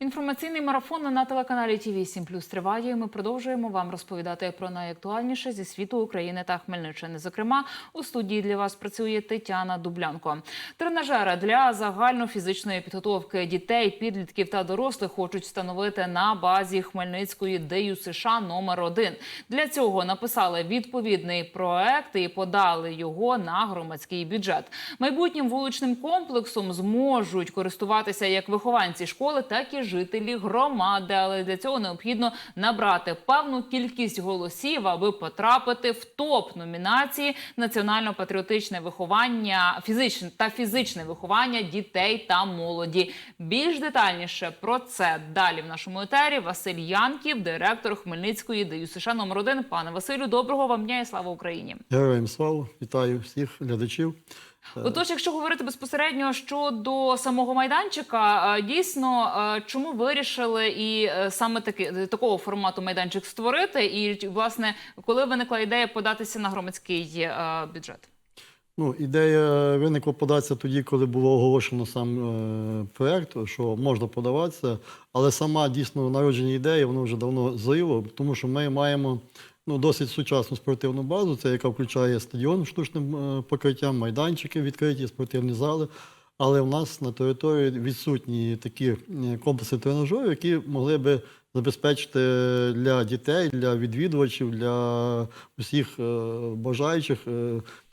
Інформаційний марафон на телеканалі ТВ 7 Плюс триває. і Ми продовжуємо вам розповідати про найактуальніше зі світу України та Хмельниччини. Зокрема, у студії для вас працює Тетяна Дублянко. Тренажери для загальнофізичної підготовки дітей, підлітків та дорослих хочуть встановити на базі Хмельницької ДЮ США номер 1 Для цього написали відповідний проект і подали його на громадський бюджет. Майбутнім вуличним комплексом зможуть користуватися як вихованці школи, так і жителі громади. Але для цього необхідно набрати певну кількість голосів, аби потрапити в топ номінації національно-патріотичне виховання, фізичне та фізичне виховання дітей та молоді. Більш детальніше про це далі в нашому етері. Василь Янків, директор Хмельницької ДЮ США номер 1 Пане Василю, доброго вам дня і слава Україні. Героям слава, вітаю всіх глядачів. Отож, якщо говорити безпосередньо щодо самого майданчика, е, дійсно, е, чому вирішили і е, саме таки такого формату майданчик створити? І власне, коли виникла ідея податися на громадський бюджет? Ну, ідея виникла податися тоді, коли було оголошено сам е, проєкт, що можна подаватися, але сама дійсно народження ідеї, воно вже давно зріло, тому що ми маємо ну, досить сучасну спортивну базу, це яка включає стадіон штучним е, покриттям, майданчики відкриті, спортивні зали. Але в нас на території відсутні такі е, комплекси тренажерів, які могли би забезпечити для дітей, для відвідувачів, для усіх е, бажаючих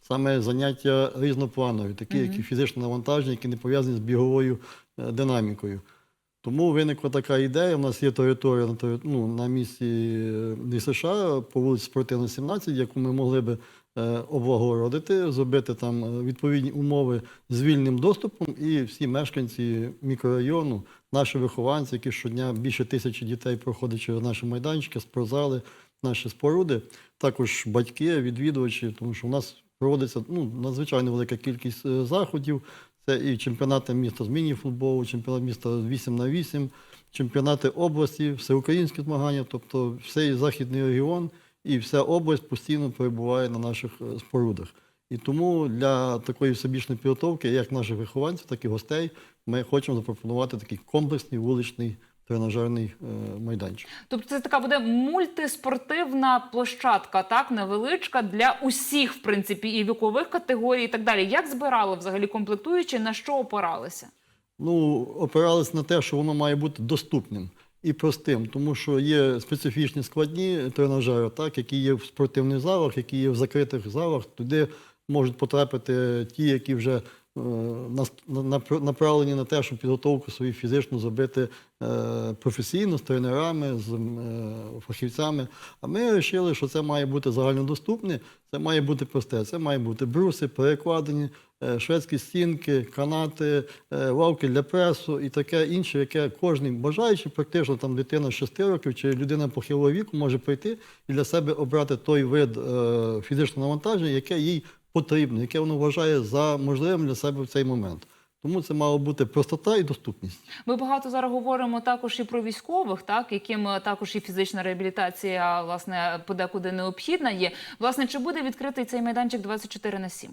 саме заняття різнопланові, такі, як і фізичне навантаження, які не пов'язані з біговою динамікою. Тому виникла така ідея. У нас є територія ну, на місці е, США по вулиці Спортивна, 17, яку ми могли би е, облагородити, зробити там е, відповідні умови з вільним доступом, і всі мешканці мікрорайону, наші вихованці, які щодня більше тисячі дітей проходять через наші майданчики, спортзали, наші споруди, також батьки, відвідувачі, тому що у нас проводиться ну, надзвичайно велика кількість заходів. Це і чемпіонати міста з міні-футболу, чемпіонат міста 8 на 8, чемпіонати області, всеукраїнські змагання, тобто всей західний регіон і вся область постійно перебуває на наших е, спорудах. І тому для такої всебічної підготовки, як наших вихованців, так і гостей, ми хочемо запропонувати такий комплексний вуличний тренажерний е, майданчик. Тобто, це така буде мультиспортивна площадка, так невеличка для усіх, в принципі, і вікових категорій, і так далі. Як збирали взагалі комплектуючі, на що опиралися? Ну, опирались на те, що воно має бути доступним і простим, тому що є специфічні складні тренажери, так, які є в спортивних залах, які є в закритих залах, туди можуть потрапити ті, які вже е, на- направлені на те, щоб підготовку свою фізичну зробити е, професійно з тренерами, з е, фахівцями. А ми вирішили, що це має бути загальнодоступне, це має бути просте, це має бути бруси, перекладені, шведські стінки, канати, лавки для пресу і таке інше, яке кожен бажаючий, практично там дитина з 6 років чи людина похилого віку може прийти і для себе обрати той вид фізичного навантаження, яке їй потрібно, яке воно вважає за можливим для себе в цей момент. Тому це мало бути простота і доступність. Ми багато зараз говоримо також і про військових, так яким е, також і фізична реабілітація власне подекуди необхідна є. Власне, чи буде відкритий цей майданчик 24 на 7?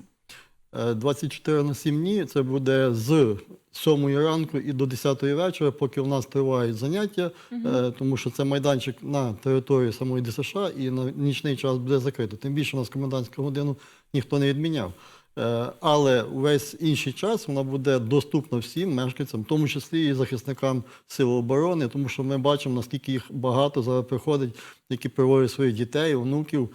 Е, 24 на 7 дні це буде з 7 ранку і до 10 вечора, поки у нас тривають заняття, е, тому що це майданчик на території самої ДСШ і на нічний час буде закрито. Тим більше у нас комендантську годину ніхто не відміняв. Е, Але увесь інший час вона буде доступна всім мешканцям, в тому числі і захисникам Сил оборони, тому що ми бачимо, наскільки їх багато зараз приходить, які приводять своїх дітей, онуків, е,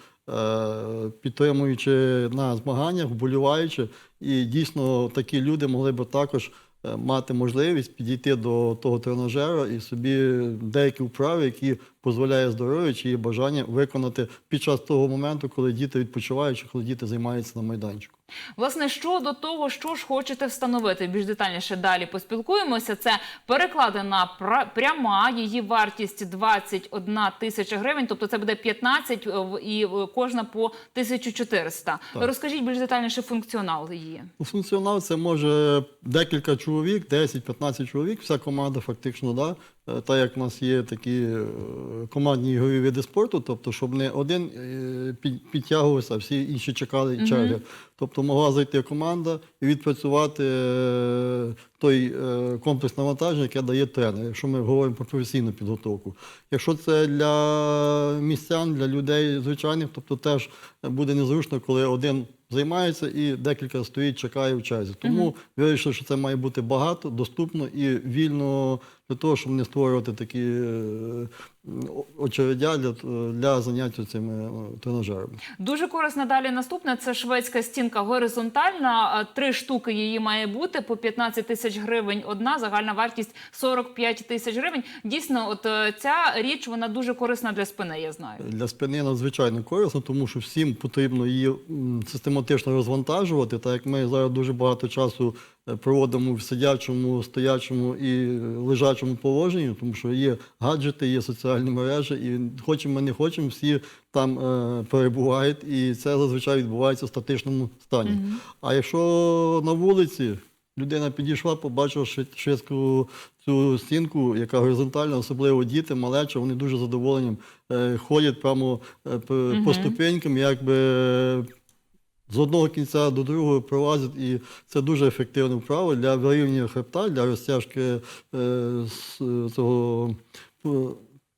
підтримуючи на змаганнях, вболіваючи. І дійсно такі люди могли б також е, мати можливість підійти до того тренажера і собі деякі вправи, які дозволяє здоров'я чи бажання виконати під час того моменту, коли діти відпочивають, чи коли діти займаються на майданчику. Власне, щодо того, що ж хочете встановити, більш детальніше далі поспілкуємося. Це перекладена пряма, її вартість 21 тисяча гривень, тобто це буде 15 е, і е, кожна по 1400. Так. Розкажіть більш детальніше функціонал її. Ну, Функціонал це може декілька чоловік, 10-15 чоловік, вся команда фактично, да. Е, Так як в нас є такі е, командні ігрові види спорту, тобто, щоб не один е, підтягувався, а всі інші чекали черги. Тобто могла зайти команда і відпрацювати той комплекс навантаження, яке дає тренер, якщо ми говоримо про професійну підготовку. Якщо це для містян, для людей звичайних, тобто теж буде незручно, коли один займається і декілька стоїть, чекає в часі. Тому вирішили, що це має бути багато, доступно і вільно для того, щоб не створювати такі е, очередя для, для заняття цими тренажерами. Дуже корисно далі наступне. Це шведська стінка горизонтальна. Три штуки її має бути по 15 тисяч гривень. Одна загальна вартість 45 тисяч гривень. Дійсно, от е, ця річ вона дуже корисна для спини. Я знаю. Для спини надзвичайно корисно, тому що всім потрібно її систематично розвантажувати. Так як ми зараз дуже багато часу проводимо в сидячому, стоячому і е, лежачому положенні, тому що є гаджети, є соціальні мережі, і хочемо ми не хочемо, всі там е, перебувають, і це зазвичай відбувається в статичному стані. А якщо на вулиці людина підійшла, побачила швид- швидку цю стінку, яка горизонтальна, особливо діти, малеча, вони дуже задоволені е, ходять прямо е, по, по ступенькам, якби е, з одного кінця до другого пролазять, і це дуже ефективне вправо для вирівнювання хребта, для розтяжки е, цього е,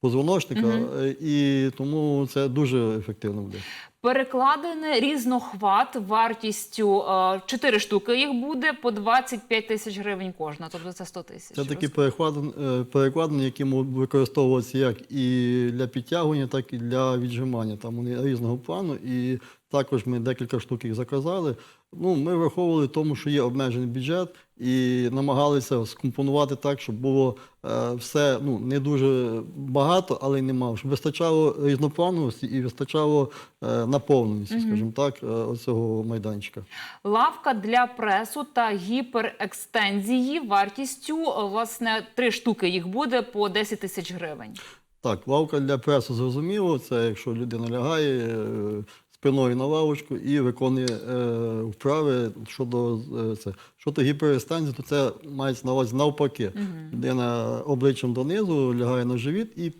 позвоночника, е, і тому це дуже ефективно буде. Перекладене різнохват вартістю 4 штуки. Їх буде по 25 тисяч гривень кожна. Тобто це 100 тисяч. Це такі е, перекладини, які можуть використовуватися як і для підтягування, так і для віджимання. Там вони різного плану. І також ми декілька штук їх заказали. Ну, ми враховували тому, що є обмежений бюджет, і намагалися скомпонувати так, щоб було е, все ну, не дуже багато, але й не мало. Щоб вистачало різноплановості і вистачало е, наповненості, скажімо так, е, оцього майданчика. Лавка для пресу та гіперекстензії вартістю е, власне три штуки. Їх буде по 10 тисяч гривень. Так, лавка для пресу зрозуміло. Це якщо людина лягає е, спиною на лавочку і виконує е, вправи щодо е, це. Щодо гіперекстензії, то це мається на увазі навпаки. Людина обличчям донизу лягає на живіт і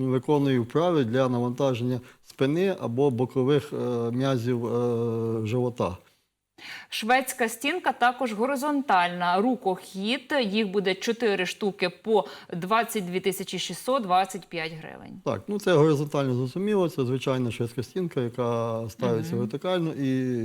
виконує вправи для навантаження спини або бокових е, м'язів е, живота. Шведська стінка також горизонтальна. Рукохід. Їх буде 4 штуки по 22 тисячі 625 гривень. Так, ну це горизонтально зрозуміло, це звичайна шведська стінка, яка ставиться вертикально, і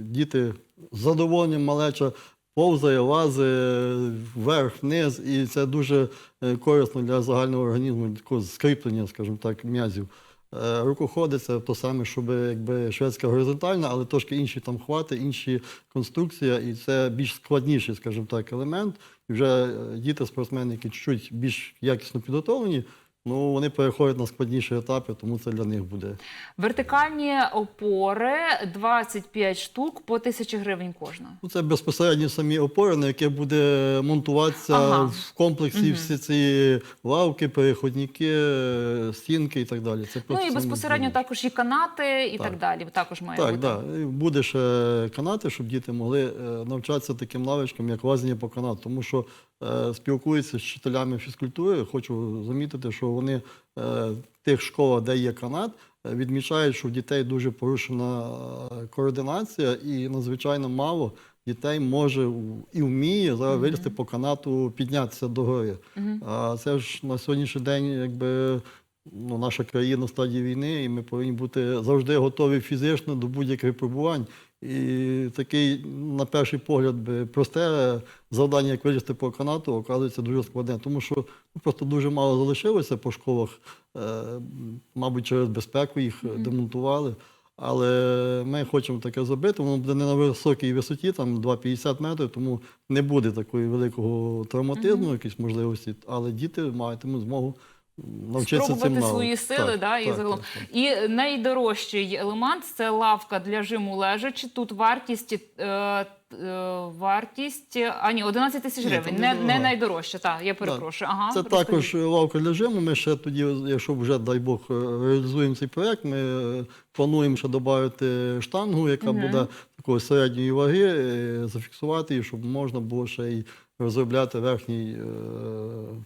діти з задоволенням малеча повзає, лазить вверх-вниз, і це дуже е, корисно для загального організму, такого скріплення, скажімо так, м'язів. Е, Рукоходи це то саме, щоб якби шведська горизонтальна, але трошки інші там хвати, інші конструкція, і це більш складніший, скажімо так, елемент. І вже е, діти, спортсмени, які чуть більш якісно підготовлені, ну вони переходять на складніші етапи, тому це для них буде. Вертикальні опори 25 штук по 1000 гривень кожна. Ну, це безпосередньо самі опори, на яке буде монтуватися Ага. в комплексі всі ці лавки, переходники, стінки і так далі. Це Ну і безпосередньо будівлі. також і канати, і так, Так. далі. Також має Так, бути. так. І Буде ще канати, щоб діти могли е, навчатися таким навичкам, як лазіння по канату. Тому що е, спілкуються з вчителями фізкультури. Хочу замітити, що вони е, в тих школах, де є канат, е, відмічають, що в дітей дуже порушена е, координація і надзвичайно мало. Дітей може і вміє зараз вилізти по канату, піднятися до гори. А це ж на сьогоднішній день, якби ну, наша країна в стадії війни, і ми повинні бути завжди готові фізично до будь-яких випробувань. І такий, на перший погляд, просте завдання, як вилізти по канату, оказується дуже складне, тому що ну, просто дуже мало залишилося по школах. Е, мабуть, через безпеку їх е, демонтували. Але ми хочемо таке зробити. Воно буде не на високій висоті, там 2,50 метрів, тому не буде такої великого травматизму, якісь можливості, але діти матимуть змогу навчитися цим Спробувати навикам. свої сили, Так, да, і так, загалом. так, так. І найдорожчий елемент це лавка для жиму лежачи. Тут вартість. Е, е, Вартість, а ні, 11 тисяч гривень. Не, не не найдорожче, так, я перепрошую. Ага, Це розкажіть. також лавка для жиму. Ми ще тоді, якщо вже, дай Бог, е, реалізуємо цей проєкт, ми е, плануємо ще додати штангу, яка буде такої середньої ваги, зафіксувати її, щоб можна було ще й розробляти верхній е,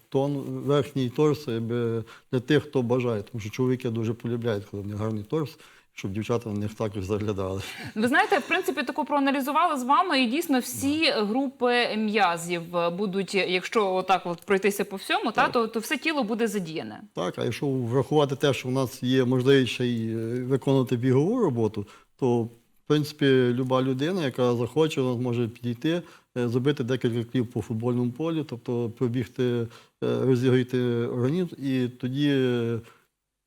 тон, верхній торс якби, для тих, хто бажає. Тому що чоловіки дуже полюбляють, коли в них гарний торс. щоб дівчата на них також заглядали. Ви знаєте, в принципі, таку проаналізували з вами, і дійсно всі групи м'язів будуть, якщо отак от пройтися по всьому, та то, то все тіло буде задіяне. Так, а якщо врахувати те, що в нас є можливість ще й е, виконувати бігову роботу, то принципі люба людина, яка захоче, вона може підійти, е, зробити декілька клів по футбольному полі, тобто пробігти, е, розігріти організм, і тоді е,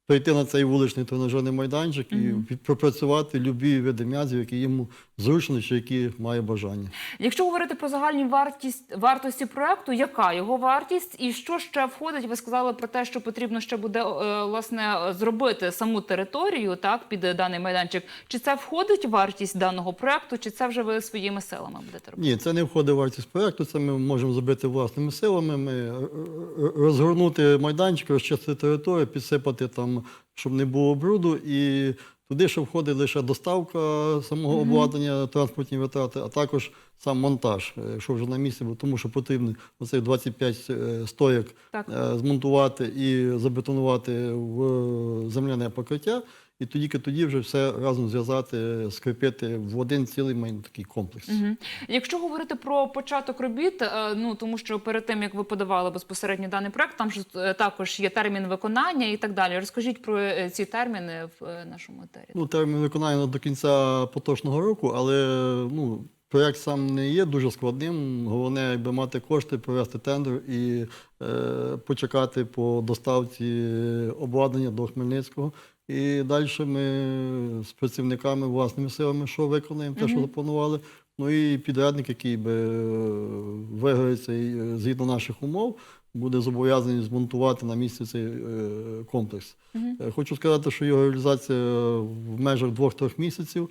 прийти на цей вуличний тренажерний майданчик і пропрацювати любі види м'язів, які йому зручно чи які має бажання. Якщо говорити про загальні вартість вартості проекту, яка його вартість і що ще входить? Ви сказали про те, що потрібно ще буде е, власне зробити саму територію, так під даний майданчик. Чи це входить в вартість даного проекту, чи це вже ви своїми силами будете робити? Ні, це не входить в вартість проєкту, це ми можемо зробити власними силами. Ми е, е, розгорнути майданчик, розчистити територію, підсипати там, щоб не було бруду. І туди ще входить лише доставка самого обладнання, транспортні витрати, а також сам монтаж, що вже на місці, бо тому що потрібно оцих 25 е, стоєк Так. е, змонтувати і забетонувати в земляне покриття. І тоді, тоді вже все разом зв'язати, скріпити в один цілий майн- такий комплекс. Мгм. Якщо говорити про початок робіт, е, ну тому що перед тим як ви подавали безпосередньо даний проект, там ж е, також є термін виконання і так далі. Розкажіть про е, ці терміни в нашому етері. Ну, термін виконання до кінця поточного року, але ну, проєкт сам не є дуже складним. Головне, якби мати кошти, провести тендер і е, почекати по доставці обладнання до Хмельницького. І далі ми з працівниками власними силами, що виконаємо, те, що запланували. Ну і підрядник, який би е, виграється е, згідно наших умов, буде зобов'язаний змонтувати на місці цей е, комплекс. Хочу сказати, що його реалізація в межах двох-трьох місяців,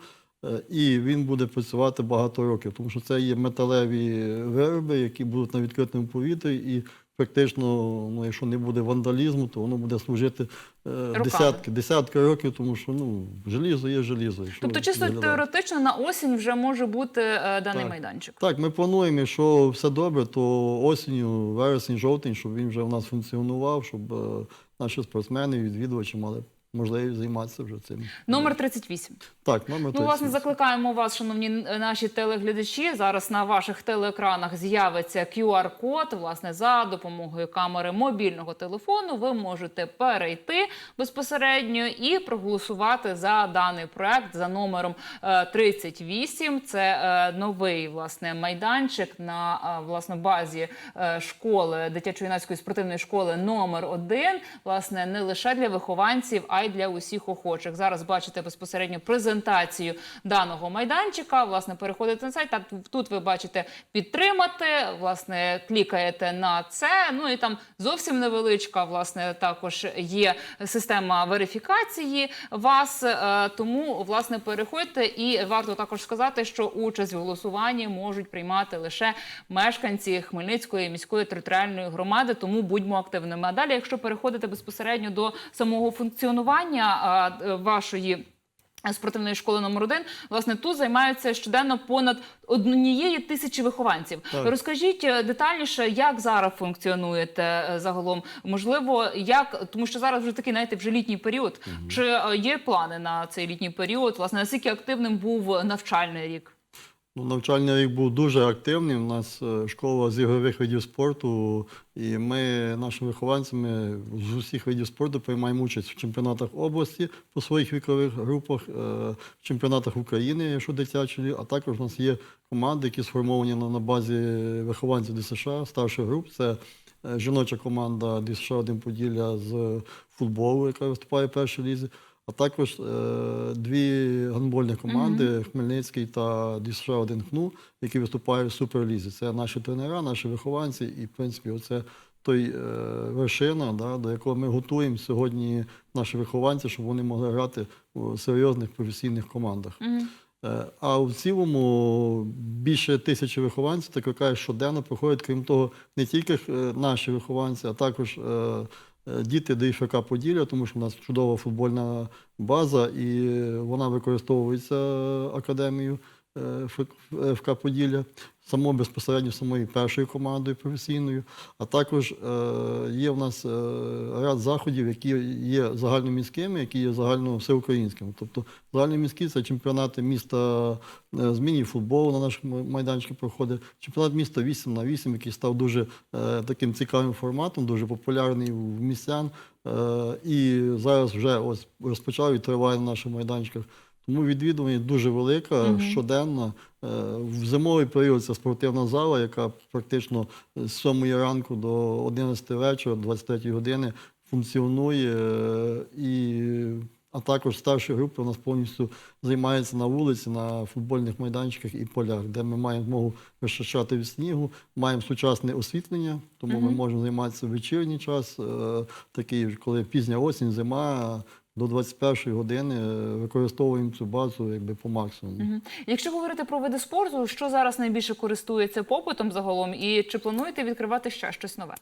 і він буде працювати багато років, тому що це є металеві вироби, які будуть на відкритому повітрі, і практично, ну, якщо не буде вандалізму, то воно буде служити е, десятки, десятки років, тому що ну, желізо є желізо. якщо Тобто, чисто теоретично на осінь вже може бути е, даний Так. майданчик. Так, ми плануємо, якщо все добре, то осінню, вересень, жовтень, щоб він вже у нас функціонував, щоб е, наші спортсмени, відвідувачі мали можливість займатися вже цим. Номер 38. Так, номер Ну, власне, закликаємо вас, шановні наші телеглядачі. Зараз на ваших телеекранах з'явиться QR-код. Власне, за допомогою камери мобільного телефону ви можете перейти безпосередньо і проголосувати за даний проект за номером е, 38. Це е, новий власне майданчик на е, власне базі е, школи дитячо-юнацької спортивної школи номер 1 Власне, не лише для вихованців, а й для усіх охочих. Зараз бачите безпосередньо презентацію даного майданчика. Власне, переходите на сайт. Та тут ви бачите підтримати. Власне, клікаєте на це. Ну і там зовсім невеличка, власне, також є система верифікації вас. Е, Тому, власне, переходьте. І варто також сказати, що участь в голосуванні можуть приймати лише мешканці Хмельницької міської територіальної громади. Тому будьмо активними. А далі, якщо переходити безпосередньо до самого функціонування а, е, вашої. Спортивної школи номер 1 власне тут займаються щоденно понад однієї тисячі вихованців. Так. Розкажіть е, детальніше, як зараз функціонуєте е, загалом? Можливо, як тому, що зараз вже такий, знаєте, вже літній період. Чи е, є плани на цей літній період? Власне, наскільки активним був навчальний рік? Ну, навчальний рік був дуже активний. У нас е, школа з ігрових видів спорту, і ми нашими вихованцями з усіх видів спорту приймаємо участь в чемпіонатах області по своїх вікових групах, е, в чемпіонатах України, якщо дитячі, а також у нас є команди, які сформовані на, базі вихованців ДСШ, старших груп. Це е, жіноча команда ДСШ 1 Поділля з футболу, яка виступає в першій лізі. А також е, дві гандбольні команди Хмельницький та ДСШ 1 ХНУ, які виступають в суперлізі. Це наші тренера, наші вихованці, і в принципі, оце той е, вершина, да, до якого ми готуємо сьогодні наші вихованці, щоб вони могли грати у серйозних професійних командах. Е, А в цілому більше тисячі вихованців, так яка щоденно проходять, крім того, не тільки наші вихованці, а також діти ДФК Поділля, тому що в нас чудова футбольна база, і вона використовується академією е, Ф- ФК Поділля, само безпосередньо самою першою командою професійною. А також е, є в нас е, ряд заходів, які є загальноміськими, які є загально всеукраїнськими. Тобто загальноміські це чемпіонати міста е, з міні-футболу на наших май- майданчиках проходить. Чемпіонат міста 8 на 8, який став дуже е, таким цікавим форматом, дуже популярний в містян. Е, і зараз вже ось розпочав і триває на наших майданчиках. Тому відвідуваність дуже велика, щоденна. Е, В зимовий період це спортивна зала, яка практично з 7 ранку до 11 вечора, 23 години функціонує. е, І, а також старші групи у нас повністю займаються на вулиці, на футбольних майданчиках і полях, де ми маємо змогу розчищати від снігу, маємо сучасне освітлення, тому ми можемо займатися в вечірній час, е, такий, коли пізня осінь, зима. До 21 години е, використовуємо цю базу якби по максимуму. Угу. Якщо говорити про види спорту, що зараз найбільше користується попитом загалом, і чи плануєте відкривати ще щось нове?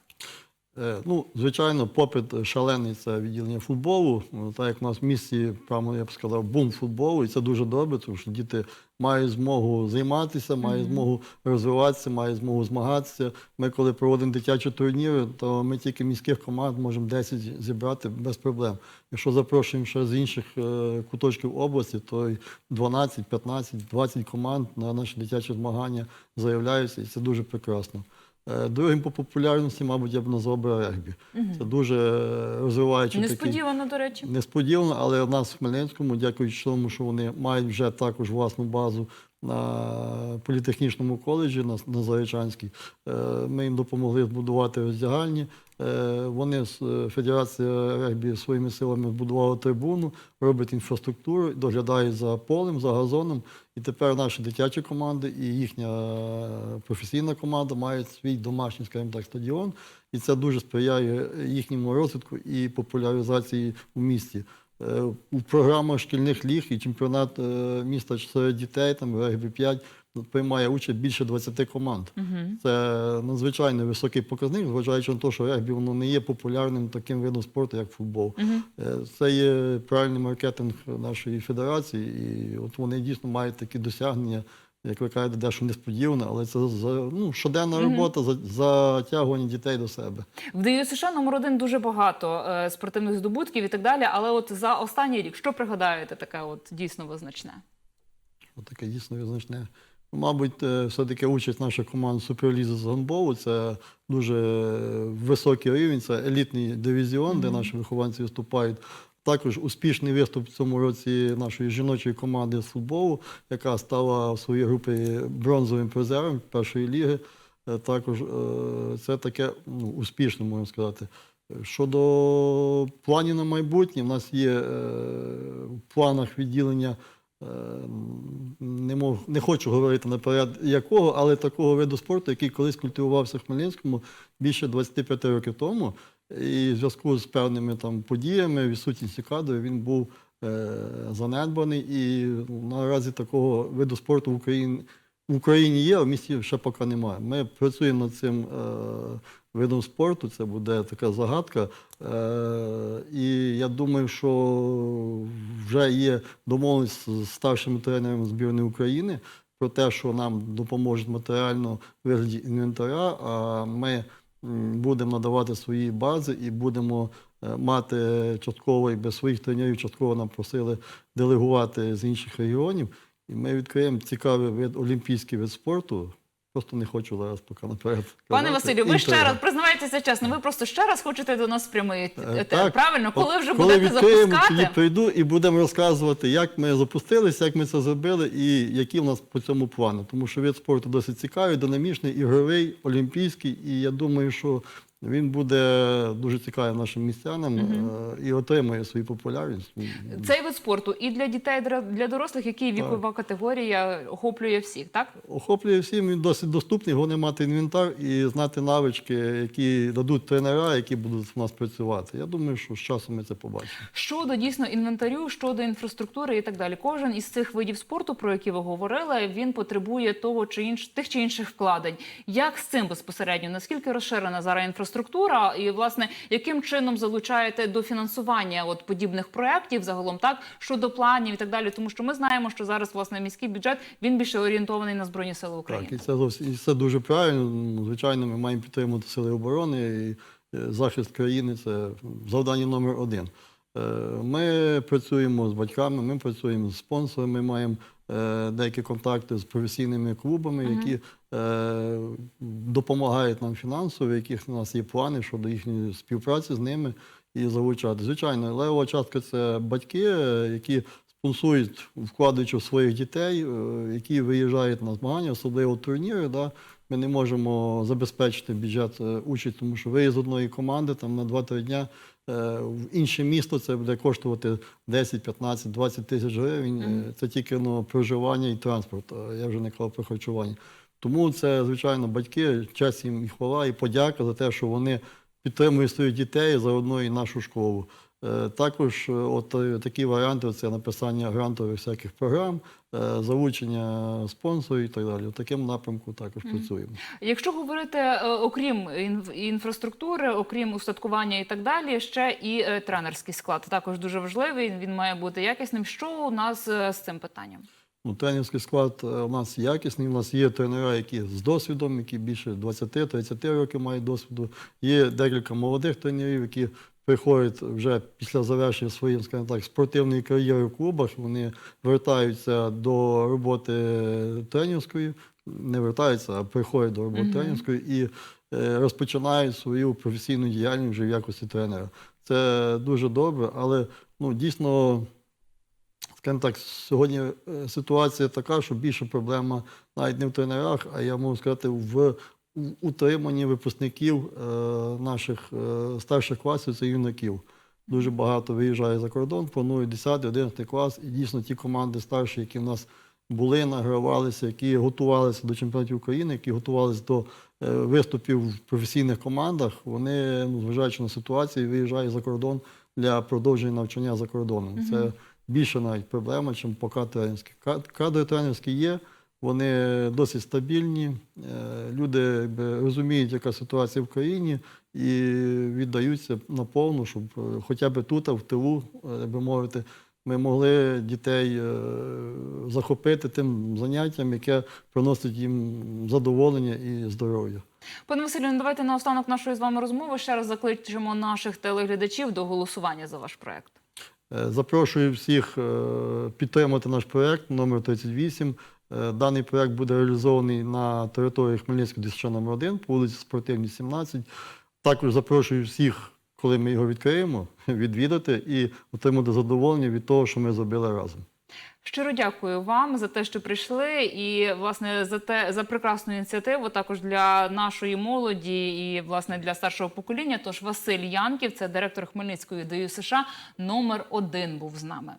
Е, Ну, звичайно, попит шалений це відділення футболу. Е, Так як у нас в місті, прямо я б сказав, бум футболу, і це дуже добре, тому що діти мають змогу займатися, мають змогу розвиватися, мають змогу змагатися. Ми, коли проводимо дитячі турніри, то ми тільки міських команд можемо 10 зібрати без проблем. Якщо запрошуємо ще з інших е, куточків області, то 12, 15, 20 команд на наші дитячі змагання заявляються, і це дуже прекрасно. Е, Другим по популярності, мабуть, я б назвав би регбі. Це дуже розвиваючи. Несподівано, такий. Несподівано, до речі. Несподівано, але в нас в Хмельницькому, дякуючи тому, що вони мають вже також власну базу на політехнічному коледжі на, на Заречанській. Е, Ми їм допомогли збудувати роздягальні. Е, Вони з е, Федерація регбі своїми силами збудували трибуну, робить інфраструктуру, доглядають за полем, за газоном. І тепер наші дитячі команди і їхня професійна команда мають свій домашній, скажімо так, стадіон. І це дуже сприяє їхньому розвитку і популяризації в місті. Е, У програмах шкільних ліг і чемпіонат е, міста серед дітей, там регбі 5, приймає участь більше 20 команд. Це надзвичайно високий показник, зважаючи на те, що регбі воно не є популярним таким видом спорту, як футбол. Угу. Це є правильний маркетинг нашої федерації, і от вони дійсно мають такі досягнення, як ви кажете, дещо несподіване, але це ну, щоденна робота, за- затягування дітей до себе. В ДЮСШ США номер один дуже багато е, спортивних здобутків і так далі. Але от за останній рік, що пригадаєте таке от дійсно визначне? От таке дійсно визначне. Ну, Мабуть, е, все-таки участь наших команд в Суперлізі з гандболу це дуже високий рівень, це елітний дивізіон, де наші вихованці виступають. Також успішний виступ в цьому році нашої жіночої команди з яка стала в своїй групі бронзовим призером першої ліги. Е, Також е, це таке ну, успішне, можна сказати. Щодо планів на майбутнє, в нас є е, в планах відділення не, мов, не хочу говорити наперед якого, але такого виду спорту, який колись культивувався в Хмельницькому більше 25 років тому. І в зв'язку з певними там подіями, відсутністю кадрів, він був е, занедбаний. І наразі такого виду спорту в Україні, в Україні є, а в місті ще поки немає. Ми працюємо над цим е, видом спорту, це буде така загадка. Е, і я думаю, що вже є домовленість з старшими тренерами збірної України про те, що нам допоможуть матеріально вигляді інвентаря, а ми будемо надавати свої бази і будемо е, мати частково без своїх тренерів, частково нам просили делегувати з інших регіонів. І ми відкриємо цікавий вид олімпійський вид спорту. Просто не хочу зараз поки наперед. Пане. Василю, ви ще раз признавайтеся чесно. Ви просто ще раз хочете до нас прямий Е, так. правильно, коли вже коли будете відкриємо, запускати? тоді прийду і будемо розказувати, як ми запустилися, як ми це зробили, і які в нас по цьому плани. Тому що вид спорту досить цікавий, динамічний, ігровий, олімпійський. І я думаю, що він буде дуже цікавим нашим містянам е, і отримає свою популярність. Цей вид спорту і для дітей, для- дорослих, який вікова категорія охоплює всіх, так? Охоплює всім, він досить доступний, головне мати інвентар і знати навички, які дадуть тренера, які будуть в нас працювати. Я думаю, що з часом ми це побачимо. Щодо дійсно інвентарю, щодо інфраструктури і так далі. Кожен із цих видів спорту, про які ви говорили, він потребує того чи інш тих чи інших вкладень. Як з цим безпосередньо? Наскільки розширена зараз інфраструктура інфраструктура, і власне яким чином залучаєте до фінансування от подібних проєктів загалом так щодо планів і так далі, тому що ми знаємо, що зараз власне міський бюджет він більше орієнтований на збройні сили України. Так, і це зовсім і це дуже правильно. Ну, Звичайно, ми маємо підтримувати сили оборони і е, захист країни це завдання номер один. Е, Ми працюємо з батьками, ми працюємо з спонсорами, ми маємо деякі контакти з професійними клубами, які е, допомагають нам фінансово, в яких у нас є плани щодо їхньої співпраці з ними і залучати. Звичайно, левова частка це батьки, е, які спонсують, вкладаючи в своїх дітей, е, які виїжджають на змагання, особливо турніри. Да? Ми не можемо забезпечити бюджет е, участь, тому що виїзд одної команди там на 2-3 дня е, в інше місто це буде коштувати 10, 15, 20 тисяч гривень. Е, Це тільки ну, проживання і транспорт. Я вже не казав про харчування. Тому це, звичайно, батьки, честь їм і хвала, і подяка за те, що вони підтримують своїх дітей, заодно і нашу школу. Е, Також е, от е, такі варіанти це написання грантових всяких програм, залучення спонсорів і так далі. В такому напрямку також працюємо. Якщо говорити окрім ін- інфраструктури, окрім устаткування і так далі, ще і тренерський склад також дуже важливий. Він має бути якісним. Що у нас з цим питанням? Ну, тренерський склад у нас якісний. У нас є тренери, які з досвідом, які більше 20-30 років мають досвіду. Є декілька молодих тренерів, які приходять вже після завершення своєї, скажімо так, спортивної кар'єри в клубах. Вони вертаються до роботи тренерської, не вертаються, а приходять до роботи тренерської і е, розпочинають свою професійну діяльність вже в якості тренера. Це дуже добре, але ну, дійсно скажімо так, сьогодні е, ситуація така, що більше проблема навіть не в тренерах, а я можу сказати, в утриманні випускників е, наших е, старших класів, це юнаків. Дуже багато виїжджає за кордон, планують 10, 11 клас, і дійсно ті команди старші, які в нас були, награвалися, які готувалися до чемпіонатів України, які готувалися до е, виступів в професійних командах, вони, ну, зважаючи на ситуацію, виїжджають за кордон для продовження навчання за кордоном. Це більше навіть проблема, ніж поки тренерські. Ка- Кадри тренерські є, вони досить стабільні. е, Люди якби, розуміють, яка ситуація в країні, і віддаються наповну, щоб е, хоча б тут, а в тилу, е, би мовити, ми могли дітей захопити тим заняттям, яке приносить їм задоволення і здоров'я. Пане Василю, ну, давайте наостанок нашої з вами розмови ще раз закличемо наших телеглядачів до голосування за ваш проект. Запрошую всіх підтримати наш проект номер 38. Е, Даний проект буде реалізований на території Хмельницького ДСШ номер 1 по вулиці Спортивній, 17. Також запрошую всіх, коли ми його відкриємо, відвідати і отримати задоволення від того, що ми зробили разом. Щиро дякую вам за те, що прийшли, і власне за те за прекрасну ініціативу також для нашої молоді і власне для старшого покоління. Тож Василь Янків, це директор Хмельницької ДЮСШ, номер один був з нами.